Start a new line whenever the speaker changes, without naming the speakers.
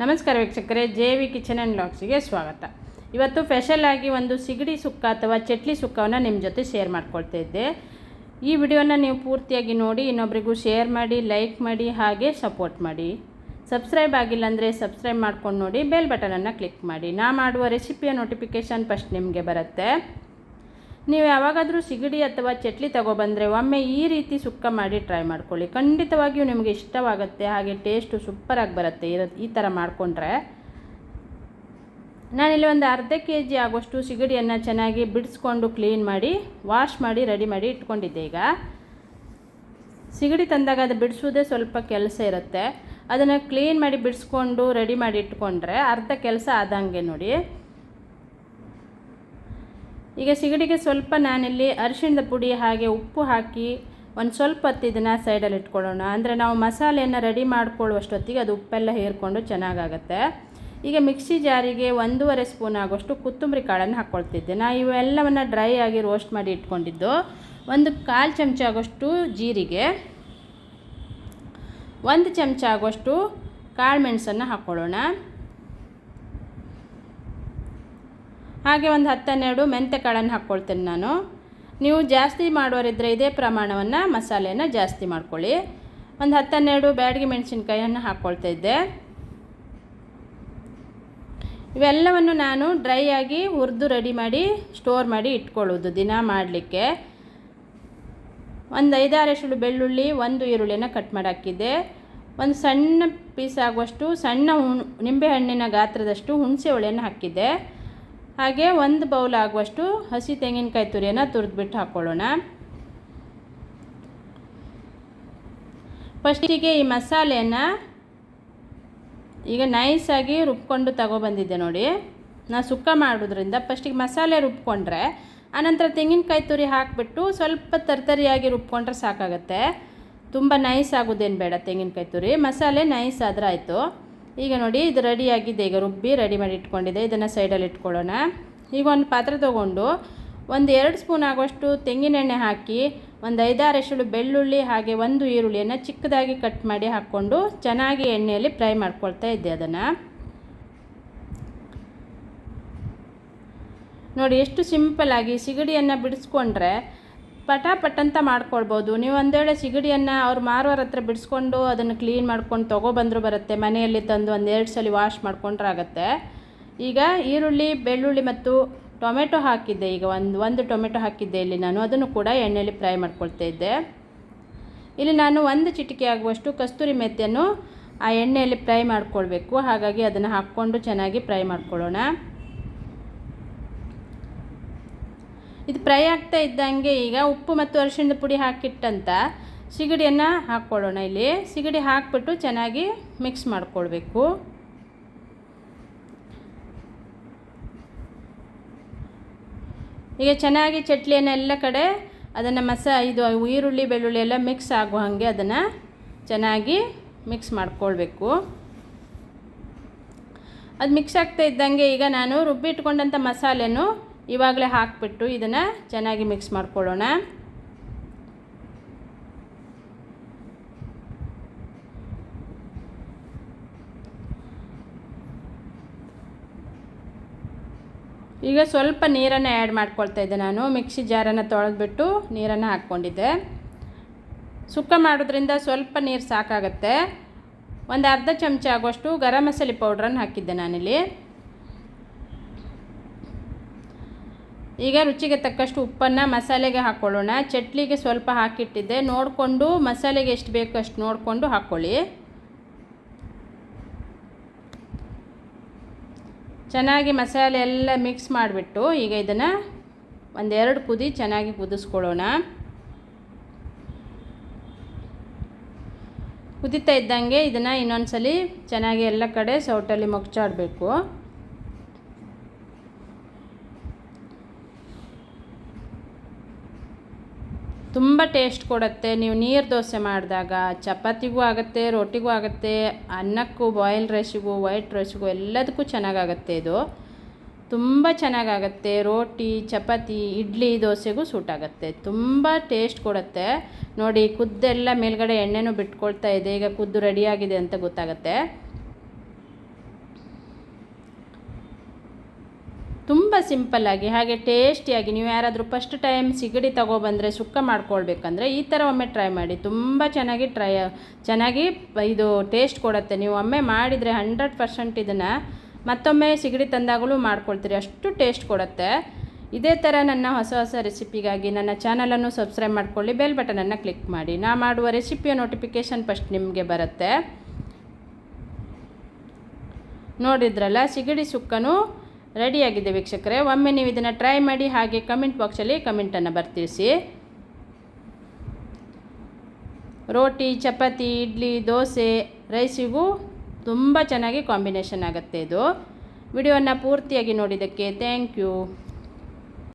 ನಮಸ್ಕಾರ ವೀಕ್ಷಕರೇ, J V kitchen and ಲಾಕ್ಸಿಗೆ ಸ್ವಾಗತ. ಇವತ್ತು ಸ್ಪೆಷಲ್ ಆಗಿ ಒಂದು ಸಿಗಡಿ ಸುಕ್ಕ ಅಥವಾ ಚಟ್ಲಿ ಸುಕ್ಕವನ್ನು ನಿಮ್ಮ ಜೊತೆ ಶೇರ್ ಮಾಡ್ಕೊಳ್ತಾ ಇದ್ದೆ. ಈ ವಿಡಿಯೋನ ನೀವು ಪೂರ್ತಿಯಾಗಿ ನೋಡಿ, ಇನ್ನೊಬ್ರಿಗೂ ಶೇರ್ ಮಾಡಿ, ಲೈಕ್ ಮಾಡಿ, ಹಾಗೆ ಸಪೋರ್ಟ್ ಮಾಡಿ. ಸಬ್ಸ್ಕ್ರೈಬ್ ಆಗಿಲ್ಲ ಅಂದರೆ ಸಬ್ಸ್ಕ್ರೈಬ್ ಮಾಡ್ಕೊಂಡು ನೋಡಿ, ಬೆಲ್ ಬಟನನ್ನು ಕ್ಲಿಕ್ ಮಾಡಿ. ನಾ ಮಾಡುವ ರೆಸಿಪಿಯ ನೋಟಿಫಿಕೇಷನ್ ಫಸ್ಟ್ ನಿಮಗೆ ಬರುತ್ತೆ. ನೀವು ಯಾವಾಗಾದರೂ ಸಿಗಡಿ ಅಥವಾ ಚಟ್ಲಿ ತಗೊಬಂದರೆ ಒಮ್ಮೆ ಈ ರೀತಿ ಸುಕ್ಕ ಮಾಡಿ ಟ್ರೈ ಮಾಡ್ಕೊಳ್ಳಿ. ಖಂಡಿತವಾಗಿಯೂ ನಿಮಗೆ ಇಷ್ಟವಾಗುತ್ತೆ, ಹಾಗೆ ಟೇಸ್ಟು ಸೂಪರಾಗಿ ಬರುತ್ತೆ ಇರ, ಈ ಥರ ಮಾಡಿಕೊಂಡ್ರೆ. ನಾನಿಲ್ಲಿ ಒಂದು ಅರ್ಧ ಕೆ ಜಿ ಆಗೋಷ್ಟು ಸಿಗಡಿಯನ್ನು ಚೆನ್ನಾಗಿ ಬಿಡಿಸ್ಕೊಂಡು ಕ್ಲೀನ್ ಮಾಡಿ ವಾಶ್ ಮಾಡಿ ರೆಡಿ ಮಾಡಿ ಇಟ್ಕೊಂಡಿದ್ದೆ ಈಗ. ಸಿಗಡಿ ತಂದಾಗ ಅದು ಬಿಡಿಸೋದೇ ಸ್ವಲ್ಪ ಕೆಲಸ ಇರುತ್ತೆ. ಅದನ್ನು ಕ್ಲೀನ್ ಮಾಡಿ ಬಿಡಿಸ್ಕೊಂಡು ರೆಡಿ ಮಾಡಿ ಇಟ್ಕೊಂಡ್ರೆ ಅರ್ಧ ಕೆಲಸ ಆದಂಗೆ ನೋಡಿ. ಈಗ ಸಿಗಡಿಗೆ ಸ್ವಲ್ಪ ನಾನಿಲ್ಲಿ ಅರಿಶಿಣದ ಪುಡಿ ಹಾಗೆ ಉಪ್ಪು ಹಾಕಿ ಒಂದು ಸ್ವಲ್ಪ ಹೊತ್ತು ಇದನ್ನು ಸೈಡಲ್ಲಿ ಇಟ್ಕೊಳ್ಳೋಣ. ಅಂದರೆ ನಾವು ಮಸಾಲೆಯನ್ನು ರೆಡಿ ಮಾಡ್ಕೊಳ್ಳುವಷ್ಟೊತ್ತಿಗೆ ಅದು ಉಪ್ಪೆಲ್ಲ ಹೇರಿಕೊಂಡು ಚೆನ್ನಾಗಾಗತ್ತೆ. ಈಗ ಮಿಕ್ಸಿ ಜಾರಿಗೆ ಒಂದೂವರೆ ಸ್ಪೂನ್ ಆಗೋಷ್ಟು ಕೊತ್ತಂಬರಿ ಕಾಳನ್ನು ಹಾಕ್ಕೊಳ್ತಿದ್ದೆ. ನಾ ಇವೆಲ್ಲವನ್ನು ಡ್ರೈ ಆಗಿ ರೋಸ್ಟ್ ಮಾಡಿ ಇಟ್ಕೊಂಡಿದ್ದು. ಒಂದು ಕಾಲು ಚಮಚ ಆಗೋಷ್ಟು ಜೀರಿಗೆ, ಒಂದು ಚಮಚ ಆಗೋಷ್ಟು ಕಾಳು ಮೆಣಸನ್ನು ಹಾಕ್ಕೊಳ್ಳೋಣ. ಹಾಗೆ ಒಂದು ಹತ್ತೆರಡು ಮೆಂತ್ಯ ಕಾಳನ್ನು ಹಾಕ್ಕೊಳ್ತೇನೆ ನಾನು. ನೀವು ಜಾಸ್ತಿ ಮಾಡೋರಿದ್ದರೆ ಇದೇ ಪ್ರಮಾಣವನ್ನು ಮಸಾಲೆಯನ್ನು ಜಾಸ್ತಿ ಮಾಡ್ಕೊಳ್ಳಿ. ಒಂದು ಹತ್ತನ್ನೆರಡು ಬ್ಯಾಡಗಿ ಮೆಣಸಿನ್ಕಾಯನ್ನು ಹಾಕ್ಕೊಳ್ತಾ ಇದ್ದೆ. ಇವೆಲ್ಲವನ್ನು ನಾನು ಡ್ರೈ ಆಗಿ ಹುರಿದು ರೆಡಿ ಮಾಡಿ ಸ್ಟೋರ್ ಮಾಡಿ ಇಟ್ಕೊಳ್ಳೋದು ದಿನ ಮಾಡಲಿಕ್ಕೆ. ಒಂದು ಐದಾರು ಬೆಳ್ಳುಳ್ಳಿ, ಒಂದು ಈರುಳ್ಳಿಯನ್ನು ಕಟ್ ಮಾಡಿ ಹಾಕಿದ್ದೆ. ಒಂದು ಸಣ್ಣ ಪೀಸ್ ಆಗುವಷ್ಟು ಸಣ್ಣ ಹುಣ್ ನಿಂಬೆಹಣ್ಣಿನ ಗಾತ್ರದಷ್ಟು ಹುಣಸೆ ಹುಳಿಯನ್ನು ಹಾಕಿದ್ದೆ. ಹಾಗೆ ಒಂದು ಬೌಲ್ ಆಗುವಷ್ಟು ಹಸಿ ತೆಂಗಿನಕಾಯಿ ತುರಿಯನ್ನು ತುರಿದ್ಬಿಟ್ಟು ಹಾಕ್ಕೊಳ್ಳೋಣ ಫಸ್ಟಿಗೆ ಈ ಮಸಾಲೆಯನ್ನು ಈಗ ನೈಸಾಗಿ ರುಬ್ಕೊಂಡು ತಗೊಬಂದಿದ್ದೆ ನೋಡಿ. ನಾ ಸುಕ್ಕ ಮಾಡೋದ್ರಿಂದ ಫಸ್ಟಿಗೆ ಮಸಾಲೆ ರುಬ್ಕೊಂಡ್ರೆ, ಆನಂತರ ತೆಂಗಿನಕಾಯಿ ತುರಿ ಹಾಕಿಬಿಟ್ಟು ಸ್ವಲ್ಪ ತರ್ತರಿಯಾಗಿ ರುಬ್ಕೊಂಡ್ರೆ ಸಾಕಾಗುತ್ತೆ. ತುಂಬ ನೈಸ್ ಆಗೋದೇನು ಬೇಡ ತೆಂಗಿನಕಾಯಿ ತುರಿ. ಮಸಾಲೆ ನೈಸ್ ಆದರೆ ಆಯಿತು. ಈಗ ನೋಡಿ ಇದು ರೆಡಿಯಾಗಿದೆ ಈಗ ರುಬ್ಬಿ ರೆಡಿ ಮಾಡಿ ಇಟ್ಕೊಂಡಿದೆ. ಇದನ್ನು ಸೈಡಲ್ಲಿ ಇಟ್ಕೊಳ್ಳೋಣ. ಈಗ ಒಂದು ಪಾತ್ರೆ ತೊಗೊಂಡು ಒಂದು ಎರಡು ಸ್ಪೂನ್ ಆಗುವಷ್ಟು ತೆಂಗಿನೆಣ್ಣೆ ಹಾಕಿ ಒಂದು ಐದಾರು ಎಷ್ಟು ಬೆಳ್ಳುಳ್ಳಿ ಹಾಗೆ ಒಂದು ಈರುಳ್ಳಿಯನ್ನು ಚಿಕ್ಕದಾಗಿ ಕಟ್ ಮಾಡಿ ಹಾಕ್ಕೊಂಡು ಚೆನ್ನಾಗಿ ಎಣ್ಣೆಯಲ್ಲಿ ಫ್ರೈ ಮಾಡ್ಕೊಳ್ತಾ ಇದ್ದೆ ಅದನ್ನು. ನೋಡಿ ಎಷ್ಟು ಸಿಂಪಲ್ಲಾಗಿ ಸಿಗಡಿಯನ್ನು ಬಿಡಿಸ್ಕೊಂಡ್ರೆ ಪಟಾಪಟ್ ಪಟ್ಟಂತ ಮಾಡ್ಕೊಳ್ಬೋದು. ನೀವು ಒಂದು ವೇಳೆ ಸಿಗಡಿಯನ್ನು ಅವ್ರು ಮಾರೋರ ಹತ್ರ ಬಿಡಿಸ್ಕೊಂಡು ಅದನ್ನು ಕ್ಲೀನ್ ಮಾಡ್ಕೊಂಡು ತೊಗೊಬಂದರೂ ಬರುತ್ತೆ. ಮನೆಯಲ್ಲಿ ತಂದು ಒಂದು ಎರಡು ಸಲ ವಾಶ್ ಮಾಡ್ಕೊಂಡ್ರೆ ಆಗುತ್ತೆ. ಈಗ ಈರುಳ್ಳಿ, ಬೆಳ್ಳುಳ್ಳಿ ಮತ್ತು ಟೊಮೆಟೊ ಹಾಕಿದ್ದೆ. ಈಗ ಒಂದು ಒಂದು ಟೊಮೆಟೊ ಹಾಕಿದ್ದೆ ಇಲ್ಲಿ ನಾನು. ಅದನ್ನು ಕೂಡ ಎಣ್ಣೆಯಲ್ಲಿ ಫ್ರೈ ಮಾಡ್ಕೊಳ್ತಾ ಇದ್ದೆ. ಇಲ್ಲಿ ನಾನು ಒಂದು ಚಿಟಿಕೆ ಆಗುವಷ್ಟು ಕಸ್ತೂರಿ ಮೆತ್ತೆಯನ್ನು ಆ ಎಣ್ಣೆಯಲ್ಲಿ ಫ್ರೈ ಮಾಡ್ಕೊಳ್ಬೇಕು. ಹಾಗಾಗಿ ಅದನ್ನು ಹಾಕ್ಕೊಂಡು ಚೆನ್ನಾಗಿ ಫ್ರೈ ಮಾಡ್ಕೊಳ್ಳೋಣ. ಇದು ಫ್ರೈ ಆಗ್ತಾ ಇದ್ದಂಗೆ ಈಗ ಉಪ್ಪು ಮತ್ತು ಅರಿಶಿಣದ ಪುಡಿ ಹಾಕಿಟ್ಟಂತ ಸಿಗಡಿಯನ್ನು ಹಾಕ್ಕೊಳ್ಳೋಣ ಇಲ್ಲಿ. ಸಿಗಡಿ ಹಾಕ್ಬಿಟ್ಟು ಚೆನ್ನಾಗಿ ಮಿಕ್ಸ್ ಮಾಡ್ಕೊಳ್ಬೇಕು. ಈಗ ಚೆನ್ನಾಗಿ ಚಟ್ಲಿಯನ್ನು ಎಲ್ಲ ಕಡೆ ಅದನ್ನು ಮಸ ಇದು ಈರುಳ್ಳಿ, ಬೆಳ್ಳುಳ್ಳಿ ಎಲ್ಲ ಮಿಕ್ಸ್ ಆಗೋ ಹಾಗೆ ಅದನ್ನು ಚೆನ್ನಾಗಿ ಮಿಕ್ಸ್ ಮಾಡಿಕೊಳ್ಬೇಕು. ಅದು ಮಿಕ್ಸ್ ಆಗ್ತಾ ಇದ್ದಂಗೆ ಈಗ ನಾನು ರುಬ್ಬಿಟ್ಕೊಂಡಂಥ ಮಸಾಲೆನೂ ಇವಾಗಲೇ ಹಾಕಿಬಿಟ್ಟು ಇದನ್ನು ಚೆನ್ನಾಗಿ ಮಿಕ್ಸ್ ಮಾಡ್ಕೊಳ್ಳೋಣ. ಈಗ ಸ್ವಲ್ಪ ನೀರನ್ನು ಆ್ಯಡ್ ಮಾಡ್ಕೊಳ್ತಾ ಇದ್ದೆ ನಾನು. ಮಿಕ್ಸಿ ಜಾರನ್ನು ತೊಳೆದ್ಬಿಟ್ಟು ನೀರನ್ನು ಹಾಕ್ಕೊಂಡಿದ್ದೆ. ಸುಕ್ಕ ಮಾಡೋದ್ರಿಂದ ಸ್ವಲ್ಪ ನೀರು ಸಾಕಾಗತ್ತೆ. ಒಂದು ಅರ್ಧ ಚಮಚ ಆಗುವಷ್ಟು ಗರಂ ಮಸಾಲೆ ಪೌಡ್ರನ್ನು ಹಾಕಿದ್ದೆ ನಾನಿಲ್ಲಿ. ಈಗ ರುಚಿಗೆ ತಕ್ಕಷ್ಟು ಉಪ್ಪನ್ನು ಮಸಾಲೆಗೆ ಹಾಕ್ಕೊಳ್ಳೋಣ ಚಟ್ಲಿಗೆ ಸ್ವಲ್ಪ ಹಾಕಿಟ್ಟಿದ್ದೆ. ನೋಡಿಕೊಂಡು ಮಸಾಲೆಗೆ ಎಷ್ಟು ಬೇಕು ಅಷ್ಟು ನೋಡಿಕೊಂಡು ಹಾಕ್ಕೊಳ್ಳಿ ಚೆನ್ನಾಗಿ ಮಸಾಲೆ ಎಲ್ಲ ಮಿಕ್ಸ್ ಮಾಡಿಬಿಟ್ಟು ಈಗ ಇದನ್ನು ಒಂದೆರಡು ಕುದಿ ಚೆನ್ನಾಗಿ ಕುದಿಸ್ಕೊಳ್ಳೋಣ. ಕುದಿತಾ ಇದ್ದಂಗೆ ಇದನ್ನು ಇನ್ನೊಂದ್ಸಲ ಚೆನ್ನಾಗಿ ಎಲ್ಲ ಕಡೆ ಸೌಟಲ್ಲಿ ಮೊಗ್ಚಾಡಬೇಕು. ತುಂಬ ಟೇಸ್ಟ್ ಕೊಡುತ್ತೆ. ನೀವು ನೀರು ದೋಸೆ ಮಾಡಿದಾಗ ಚಪಾತಿಗೂ ಆಗುತ್ತೆ ರೊಟ್ಟಿಗೂ ಆಗುತ್ತೆ, ಅನ್ನಕ್ಕೂ ಬಾಯ್ಲ್ ರೈಸಿಗೂ ವೈಟ್ ರೈಸಿಗೂ ಎಲ್ಲದಕ್ಕೂ ಚೆನ್ನಾಗಾಗತ್ತೆ ಇದು. ತುಂಬ ಚೆನ್ನಾಗಾಗತ್ತೆ. ರೋಟಿ, ಚಪಾತಿ, ಇಡ್ಲಿ ದೋಸೆಗೂ ಸೂಟ್ ಆಗುತ್ತೆ. ತುಂಬ ಟೇಸ್ಟ್ ಕೊಡುತ್ತೆ. ನೋಡಿ, ಕುದ್ದೆಲ್ಲ ಮೇಲ್ಗಡೆ ಎಣ್ಣೆನೂ ಬಿಟ್ಕೊಳ್ತಾ ಇದೆ. ಈಗ ಕುದ್ದು ರೆಡಿಯಾಗಿದೆ ಅಂತ ಗೊತ್ತಾಗುತ್ತೆ. ತುಂಬ ಸಿಂಪಲ್ಲಾಗಿ ಹಾಗೆ ಟೇಸ್ಟಿಯಾಗಿ ನೀವು ಯಾರಾದರೂ ಫಸ್ಟ್ ಟೈಮ್ ಸಿಗಡಿ ತಗೊಬಂದರೆ ಸುಕ್ಕ ಮಾಡ್ಕೊಳ್ಬೇಕಂದ್ರೆ ಈ ಥರ ಒಮ್ಮೆ ಟ್ರೈ ಮಾಡಿ. ತುಂಬ ಚೆನ್ನಾಗಿ ಟ್ರೈ ಚೆನ್ನಾಗಿ ಇದು ಟೇಸ್ಟ್ ಕೊಡುತ್ತೆ. ನೀವು ಒಮ್ಮೆ ಮಾಡಿದರೆ ಹಂಡ್ರೆಡ್ ಪರ್ಸೆಂಟ್ ಇದನ್ನು ಮತ್ತೊಮ್ಮೆ ಸಿಗಡಿ ತಂದಾಗಲೂ ಮಾಡ್ಕೊಳ್ತೀರಿ. ಅಷ್ಟು ಟೇಸ್ಟ್ ಕೊಡುತ್ತೆ. ಇದೇ ಥರ ನನ್ನ ಹೊಸ ಹೊಸ ರೆಸಿಪಿಗಾಗಿ ನನ್ನ ಚಾನಲನ್ನು ಸಬ್ಸ್ಕ್ರೈಬ್ ಮಾಡ್ಕೊಳ್ಳಿ ಬೆಲ್ ಬಟನನ್ನು ಕ್ಲಿಕ್ ಮಾಡಿ. ನಾ ಮಾಡುವ ರೆಸಿಪಿಯ ನೋಟಿಫಿಕೇಷನ್ ಫಸ್ಟ್ ನಿಮಗೆ ಬರುತ್ತೆ. ನೋಡಿದ್ರಲ್ಲ, ಸಿಗಡಿ ಸುಕ್ಕನು ರೆಡಿಯಾಗಿದೆ ವೀಕ್ಷಕರೇ. ಒಮ್ಮೆ ನೀವು ಇದನ್ನು ಟ್ರೈ ಮಾಡಿ ಹಾಗೆ ಕಮೆಂಟ್ ಬಾಕ್ಸಲ್ಲಿ ಕಮೆಂಟನ್ನು ಬರ್ತಿರಿಸಿ. ರೋಟಿ, ಚಪಾತಿ, ಇಡ್ಲಿ, ದೋಸೆ ರೈಸಿಗೂ ತುಂಬ ಚೆನ್ನಾಗಿ ಕಾಂಬಿನೇಷನ್ ಆಗುತ್ತೆ ಇದು. ವಿಡಿಯೋನ ಪೂರ್ತಿಯಾಗಿ ನೋಡಿದ್ದಕ್ಕೆ ಥ್ಯಾಂಕ್ ಯು